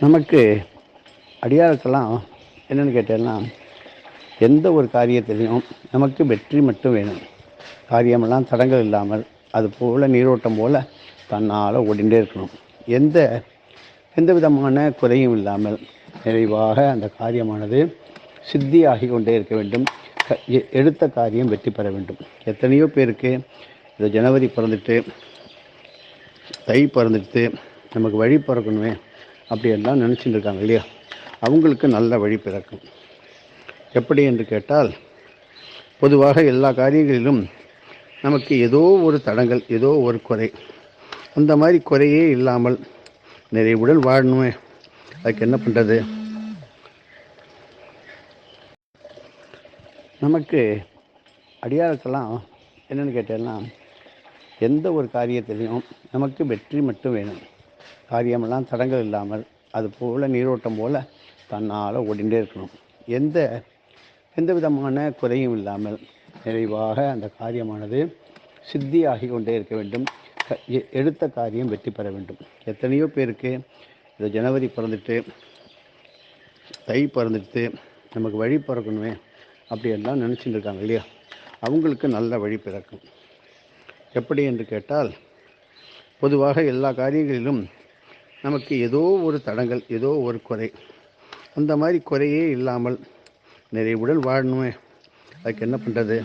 நமக்கு அடியாரத்தெல்லாம் என்னென்னு கேட்டேன்னா எந்த ஒரு காரியத்திலையும் நமக்கு வெற்றி மட்டும் வேணும். காரியமெல்லாம் தடங்கள் இல்லாமல் அது போல் நீரோட்டம் போல் தன்னால் ஓடிண்டே இருக்கணும். எந்த எந்த விதமான குறையும் இல்லாமல் நிறைவாக அந்த காரியமானது சித்தியாகி கொண்டே இருக்க வேண்டும். எ- எடுத்த காரியம் வெற்றி பெற வேண்டும். எத்தனையோ பேருக்கு இந்த ஜனவரி பிறந்துட்டு தை பிறந்துட்டு நமக்கு வழி பிறக்கணுமே. அப்படியெல்லாம் நினச்சிட்டு இருக்காங்க இல்லையா? அவங்களுக்கு நல்ல வழி பிறக்கும். எப்படி என்று கேட்டால் பொதுவாக எல்லா காரியங்களிலும் நமக்கு ஏதோ ஒரு தடங்கள் ஏதோ ஒரு குறை. அந்த மாதிரி குறையே இல்லாமல் நிறைவுடன் வாழணுமே. அதுக்கு என்ன பண்ணுறது நமக்கு அடியாருக்கெல்லாம் என்னென்னு கேட்டேன்னா எந்த ஒரு காரியத்திலையும் நமக்கு வெற்றி மட்டும் வேணும். காரியமெல்லாம் தடங்கள் இல்லாமல் அது போல் நீரோட்டம் போல் தன்னால் ஓடிண்டே இருக்கணும். எந்த எந்த விதமான குறையும் இல்லாமல் நிறைவாக அந்த காரியமானது சித்தியாகி கொண்டே இருக்க வேண்டும். எ- எடுத்த காரியம் வெற்றி பெற வேண்டும். எத்தனையோ பேருக்கு இந்த ஜனவரி பிறந்துட்டு தை பிறந்துட்டு நமக்கு வழி பிறக்கணுமே அப்படியெல்லாம் நினச்சிட்டு இருக்காங்க இல்லையா? அவங்களுக்கு நல்ல வழி பிறக்கும். எப்படி என்று கேட்டால் பொதுவாக எல்லா காரியங்களிலும் நமக்கு ஏதோ ஒரு தடங்கள் ஏதோ ஒரு குறை. அந்த மாதிரி குறையே இல்லாமல் நிறைவுடன் வாழணுமே. அதுக்கு என்ன பண்ணுறது